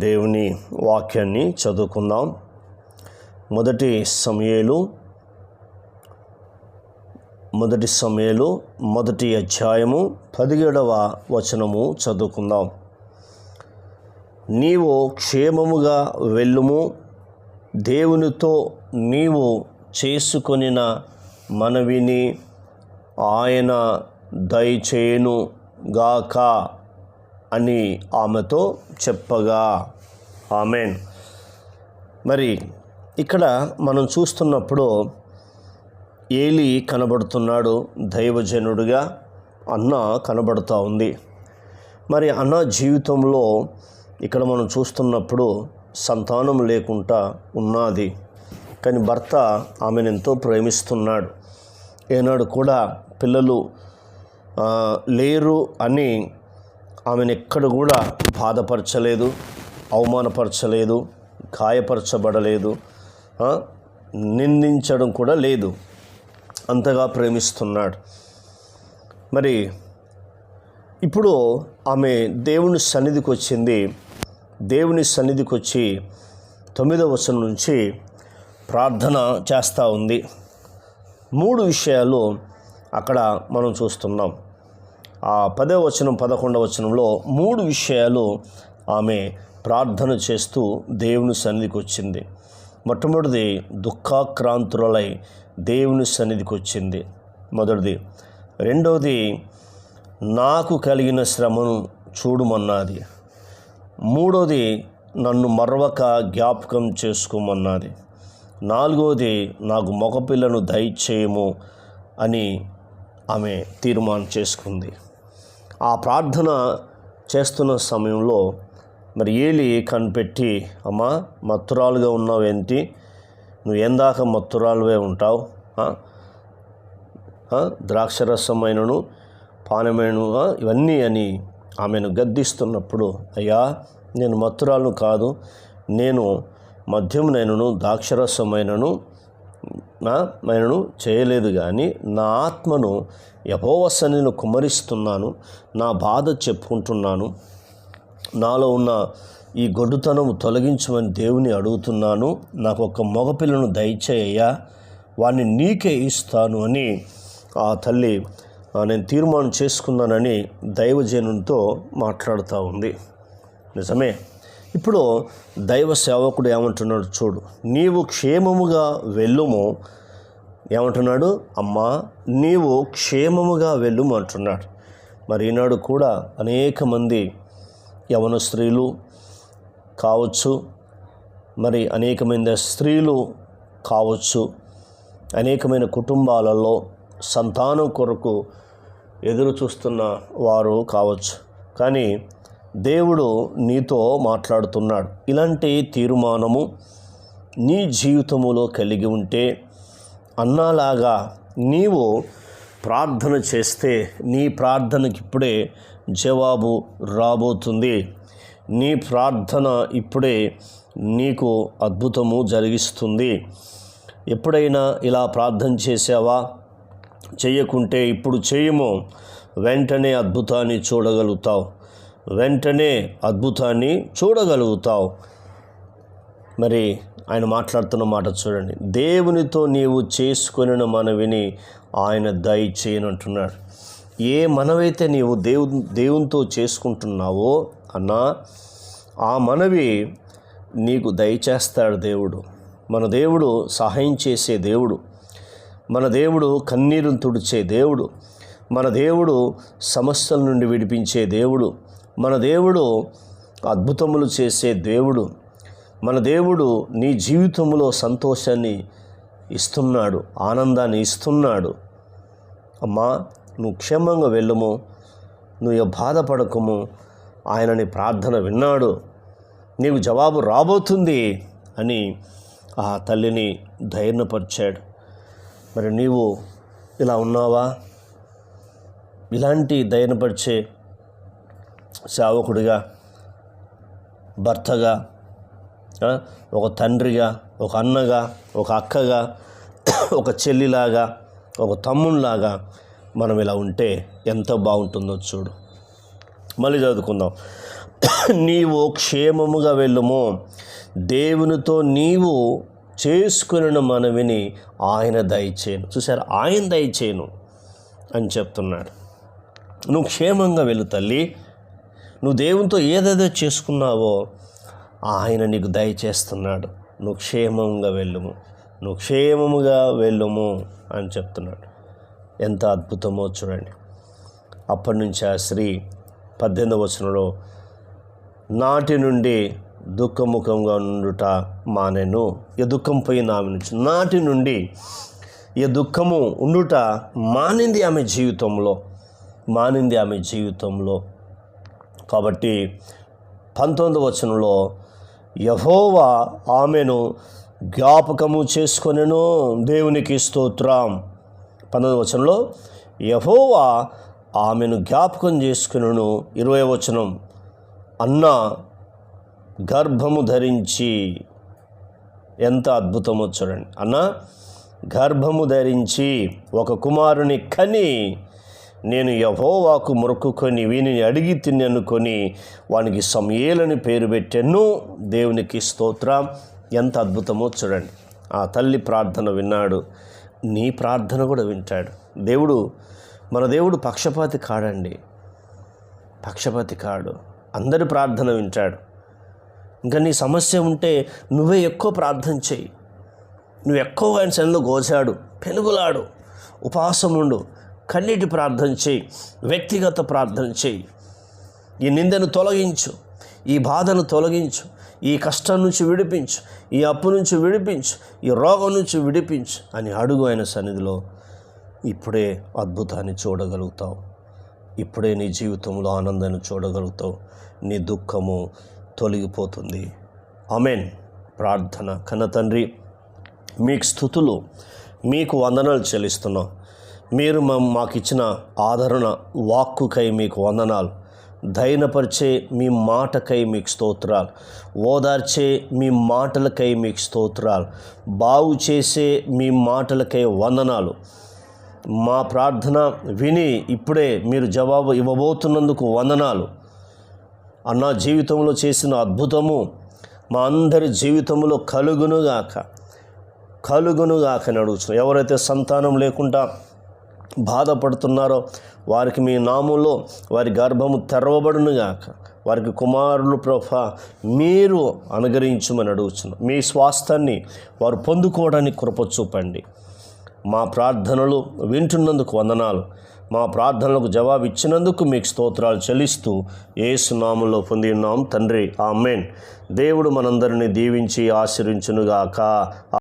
దేవుని వాక్యాన్ని చదువుకుందాం. మొదటి సమయలు మొదటి సమయలు మొదటి అధ్యాయము పదిహేడవ వచనము చదువుకుందాం. నీవు క్షేమముగా వెళ్ళుము దేవునితో నీవు చేసుకొనిన మనవిని ఆయన దయచేయును గాక అని ఆమెతో చెప్పగా. ఆమెన్. మరి ఇక్కడ మనం చూస్తున్నప్పుడు ఏలి కనబడుతున్నాడు దైవజనుడిగా అన్న కనబడుతూ ఉంది. మరి అన్న జీవితంలో ఇక్కడ మనం చూస్తున్నప్పుడు సంతానం లేకుండా ఉన్నది. కానీ భర్త ఆమెను ఎంతో ప్రేమిస్తున్నాడు. ఏనాడు కూడా పిల్లలు లేరు అని ఆమెను ఎక్కడ కూడా బాధపరచలేదు అవమానపరచలేదు గాయపరచబడలేదు నిందించడం కూడా లేదు. అంతగా ప్రేమిస్తున్నాడు. మరి ఇప్పుడు ఆమె దేవుని సన్నిధికి వచ్చింది. దేవుని సన్నిధికి వచ్చి తొమ్మిదవ వచనం నుంచి ప్రార్థన చేస్తూ ఉంది. మూడు విషయాలు అక్కడ మనం చూస్తున్నాం. ఆ పదో వచనం పదకొండవ వచనంలో మూడు విషయాలు ఆమె ప్రార్థన చేస్తూ దేవుని సన్నిధికి వచ్చింది. మొట్టమొదటిది దుఃఖాక్రాంతులై దేవుని సన్నిధికి వచ్చింది. మొదటిది. రెండవది నాకు కలిగిన శ్రమను చూడమన్నది. మూడోది నన్ను మరవక జ్ఞాపకం చేసుకోమన్నది. నాలుగోది నాకు మగపిల్లను దయచేయము అని ఆమె తీర్మానం చేసుకుంది. ఆ ప్రార్థన చేస్తున్న సమయంలో మరి ఏలి కనిపెట్టి అమ్మా మత్తురాలుగా ఉన్నావేంటి? నువ్వు ఎందాక మత్తురాలువే ఉంటావు? ద్రాక్షరసమైనను పానమైన ఇవన్నీ అని ఆమెను గద్దిస్తున్నప్పుడు అయ్యా నేను మత్తురాలు కాదు. నేను మద్యమునైనను ద్రాక్షరసమైనను నా నేను చేయలేదు కానీ నా ఆత్మను యహోవసనిను కుమరిస్తున్నాను నా బాధ చెప్పుకుంటున్నాను. నాలో ఉన్న ఈ గొడ్డుతనం తొలగించమని దేవుని అడుగుతున్నాను. నాకు ఒక మగపిల్లను దయచేయ్యా వాడిని నీకే ఇస్తాను అని ఆ తల్లి నేను తీర్మానం చేసుకున్నానని దైవజనునితో మాట్లాడుతూ ఉంది. నిజమే? ఇప్పుడు దైవ సేవకుడు ఏమంటున్నాడు చూడు నీవు క్షేమముగా వెళ్ళుము ఏమంటున్నాడు? అమ్మా నీవు క్షేమముగా వెళ్ళుము అంటున్నాడు. మరి ఈనాడు కూడా అనేక మంది యవన స్త్రీలు కావచ్చు మరి అనేకమైన స్త్రీలు కావచ్చు అనేకమైన కుటుంబాలలో సంతానం కొరకు ఎదురు చూస్తున్న వారు కావచ్చు. కానీ దేవుడు నీతో మాట్లాడుతున్నాడు. ఇలాంటి తీర్మానము నీ జీవితములో కలిగి ఉంటే అన్నాలాగా నీవు ప్రార్థన చేస్తే నీ ప్రార్థనకి ఇప్పుడే జవాబు రాబోతుంది. నీ ప్రార్థన ఇప్పుడే నీకు అద్భుతము జరిగిస్తుంది. ఎప్పుడైనా ఇలా ప్రార్థన చేసావా? చేయకుంటే ఇప్పుడు చేయము. వెంటనే అద్భుతాన్ని చూడగలుగుతావు. వెంటనే అద్భుతాన్ని చూడగలుగుతావు. మరి ఆయన మాట్లాడుతున్న మాట చూడండి. దేవునితో నీవు చేసుకుని మనవిని ఆయన దయచేయను అంటున్నాడు ఏ మనవైతే నీవు దేవు దేవునితో చేసుకుంటున్నావో అన్నా ఆ మనవి నీకు దయచేస్తాడు దేవుడు. మన దేవుడు సహాయం చేసే దేవుడు. మన దేవుడు కన్నీరును తుడిచే దేవుడు. మన దేవుడు సమస్యల నుండి విడిపించే దేవుడు. మన దేవుడు అద్భుతములు చేసే దేవుడు. మన దేవుడు నీ జీవితంలో సంతోషాన్ని ఇస్తున్నాడు ఆనందాన్ని ఇస్తున్నాడు. అమ్మా నువ్వు క్షేమంగా వెళ్ళము నువ్వు బాధపడకము. ఆయనని ప్రార్థన విన్నాడు. నీకు జవాబు రాబోతుంది అని ఆ తల్లిని ధైర్యపరిచాడు. మరి నీవు ఇలా ఉన్నావా? ఇలాంటి ధైర్యపరిచే సేవకుడిగా భర్తగా ఒక తండ్రిగా ఒక అన్నగా ఒక అక్కగా ఒక చెల్లిలాగా ఒక తమ్మునిలాగా మనం ఇలా ఉంటే ఎంత బాగుంటుందో చూడు. మళ్ళీ చదువుకుందాం. నీవు క్షేమముగా వెళ్ళుము. దేవునితో నీవు చేసుకున్న మనవిని ఆయన దయచేయను. చూసారు ఆయన దయచేయను అని చెప్తున్నాడు. నువ్వు క్షేమంగా వెళ్ళు తల్లి. నువ్వు దేవునితో ఏదేదో చేసుకున్నావో ఆయన నీకు దయచేస్తున్నాడు నువ్వు క్షేమంగా వెళ్ళుము. నువ్వు క్షేమముగా వెళ్ళుము అని చెప్తున్నాడు. ఎంత అద్భుతమో చూడండి. అప్పటి నుంచి ఆ స్త్రీ పద్దెనిమిదవ వచనంలో నాటి నుండి దుఃఖముఖంగా ఉండుట మానెను. ఈ దుఃఖం పోయిన ఆమె నుంచి. నాటి నుండి ఈ దుఃఖము ఉండుట మానింది ఆమె జీవితంలో. మానింది ఆమె జీవితంలో. కాబట్టి పంతొమ్మిది వచనంలో యహోవా ఆమెను జ్ఞాపకము చేసుకొనెను. దేవునికి స్తోత్రం. పంతొమ్మిది వచనంలో యహోవా ఆమెను జ్ఞాపకం చేసుకును ఇరవై వచనం. అన్న గర్భము ధరించి ఎంత అద్భుతమో చూడండి. అన్న గర్భము ధరించి ఒక కుమారుని కని నేను యహోవాకు మొక్కుకొని వీనిని అడిగి తిననుకొని వానికి సమయేలని పేరు పెట్టాను. దేవునికి స్తోత్రం. ఎంత అద్భుతమో చూడండి. ఆ తల్లి ప్రార్థన విన్నాడు. నీ ప్రార్థన కూడా వింటాడు. దేవుడు మన దేవుడు పక్షపాతి కాడండి. పక్షపాతి కాడు. అందరి ప్రార్థన వింటాడు. ఇంకా నీ సమస్య ఉంటే నువ్వే ఎక్కువ ప్రార్థన చెయ్యి. నువ్వు ఎక్కువ ఆయన సన్నిలో గోచాడు పెనుగులాడు. ఉపాసం ఉండు కన్నీటి ప్రార్థన చేయి వ్యక్తిగత ప్రార్థన చేయి. ఈ నిందను తొలగించు ఈ బాధను తొలగించు ఈ కష్టం నుంచి విడిపించు ఈ అప్పు నుంచి విడిపించు ఈ రోగం నుంచి విడిపించు అని అడుగు ఆయన సన్నిధిలో ఇప్పుడే అద్భుతాన్ని చూడగలుగుతావు. ఇప్పుడే నీ జీవితంలో ఆనందాన్ని చూడగలుగుతావు. నీ దుఃఖము తొలగిపోతుంది. అమెన్ ప్రార్థన కన్న తండ్రి మీకు స్థుతులు మీకు వందనాలు చెల్లిస్తున్నాం. మీరు మాకిచ్చిన మాకు ఇచ్చిన ఆదరణ వాక్కుకై మీకు వందనాలు. ధైర్యపరిచే మీ మాటకై మీకు స్తోత్రాలు. ఓదార్చే మీ మాటలకై మీకు స్తోత్రాలు. బాగు చేసే మీ మాటలకై వందనాలు. మా ప్రార్థన విని ఇప్పుడే మీరు జవాబు ఇవ్వబోతున్నందుకు వందనాలు. అన్న జీవితంలో చేసిన అద్భుతము మా అందరి జీవితంలో కలుగునుగాక. కలుగునుగాక నడుచు ఎవరైతే సంతానం లేకుండా బాధపడుతున్నారో వారికి మీ నామంలో వారి గర్భము తెరవబడునుగాక. వారికి కుమారులు ప్రభ మీరు అనుగ్రహించమని అడుగుతున్నాం మీ స్వాస్థాన్ని వారు పొందుకోవడానికి కృప చూపండి. మా ప్రార్థనలు వింటున్నందుకు వందనాలు. మా ప్రార్థనలకు జవాబు ఇచ్చినందుకు మీకు స్తోత్రాలు చెల్లిస్తూ ఏసునామంలో పొంది ఉన్నాం తండ్రి. ఆమెన్. దేవుడు మనందరినీ దీవించి ఆశీర్వించునుగాక.